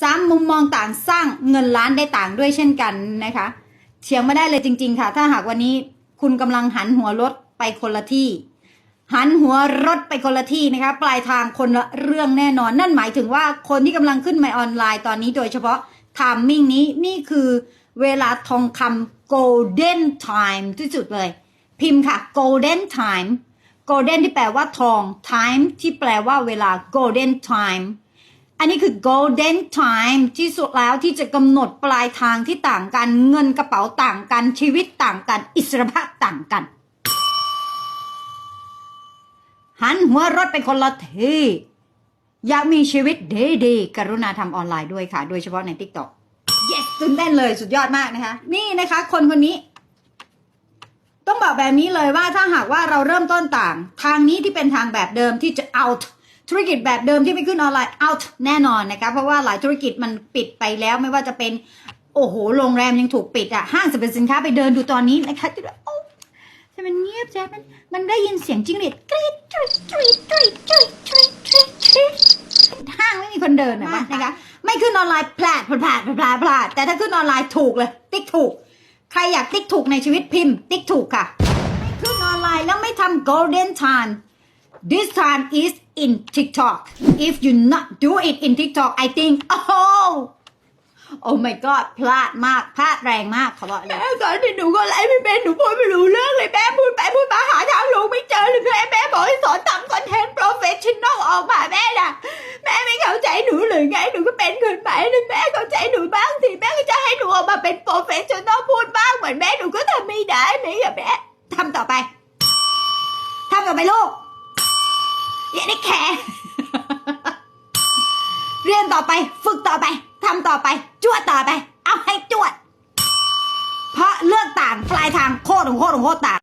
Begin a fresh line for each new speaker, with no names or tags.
สามมุมมองต่างสร้างเงินล้านได้ต่างด้วยเช่นกันนะคะเถียงไม่ได้เลยจริง ๆ ค่ะ ถ้าหากวันนี้คุณกำลังหันหัวรถไปคนละที่ หันหัวรถไปคนละที่นะคะ ปลายทางคนละเรื่องแน่นอน นั่นหมายถึงว่าคนที่กำลังขึ้นมาออนไลน์ตอนนี้โดยเฉพาะทามมิ่งนี้นี่คือเวลาทองคำ golden time ที่สุดเลย พิมพ์ค่ะ golden time golden ที่แปลว่าทอง time ที่แปลว่าเวลา golden time อันนี้คือ golden time ที่สุดแล้วที่จะกำหนดปลายทางที่ต่างกัน เงินกระเป๋าต่างกัน ชีวิตต่างกัน อิสรภาพต่างกัน หันหัวรถไปคนละทีอยากมีชีวิตดีๆกรุณาทำออนไลน์ด้วยค่ะ โดยเฉพาะใน TikTok yes ตื่นเต้นเลยสุดยอดมากนะคะ นี่นะคะ คนคนนี้ ต้องบอกแบบนี้เลยว่าถ้าหากว่าเราเริ่มต้นต่าง ทางนี้ที่เป็นทางแบบเดิมที่จะ out ธุรกิจแบบเดิมที่ไม่ขึ้นออนไลน์ out แน่นอนนะคะ เพราะว่าหลายธุรกิจมันปิดไปแล้วไม่ว่าจะเป็น โอ้โห โรงแรมยังถูกปิดอะห้างสรรพสินค้าไปเดินดูตอนนี้นะคะจะแบบโอ้ทำไมมันเงียบแจ๊มันมันได้ยินเสียงจิ้งหรีดกรี๊ดกรี๊ดกรี๊ดกรี๊ดกรี๊ดกรี๊ดกรี๊ดกรี๊ดห้างไม่มีคนเดินนะนะคะ ไม่ขึ้นออนไลน์พลดพลาดพลาดพลาดพลดแต่ถ้าขึ้นออนไลน์ถูกเลย ติ๊กถูก ใครอยากติ๊กถูกในชีวิตพิมพ์ ติ๊กถูกค่ะ ไม่ขึ้นออนไลน์แล้วไม่ทำ golden time this time is in TikTok if you not do it in TikTok I think oh oh my god พลาดมาก พลาดแรงมากเขาบอกเลย
แม่สอนที่หนูก็ไล่ไม่เป็น หนูพูดไม่รู้เรื่องเลยแม่พูดไปพูดมาหาทางลงไม่เจอเลยแม่บอกให้สอนทำคอนเทนต์โปรเฟชชั่นอลออกมาแม่น่ะ แม่ไม่เข้าใจหนูหรือไง หนูก็เป็นคนใหม่เลยแม่เข้าใจหนูบ้างสิ แม่ก็จะให้หนูออกมาเป็นโปรเฟชชั่นอลพูดบ้างเหมือนแม่หนูก็ทำไม่ได้ไหมอะแม่
ทำต่อไปทำต่อไปลูกอย่าได้แคร์ เรียนต่อไป ฝึกต่อไปทำต่อไปจวดต่อไป เอาให้จวด เพราะเลือกต่างปลายทางโคตรของโคตรของโคตรต่าง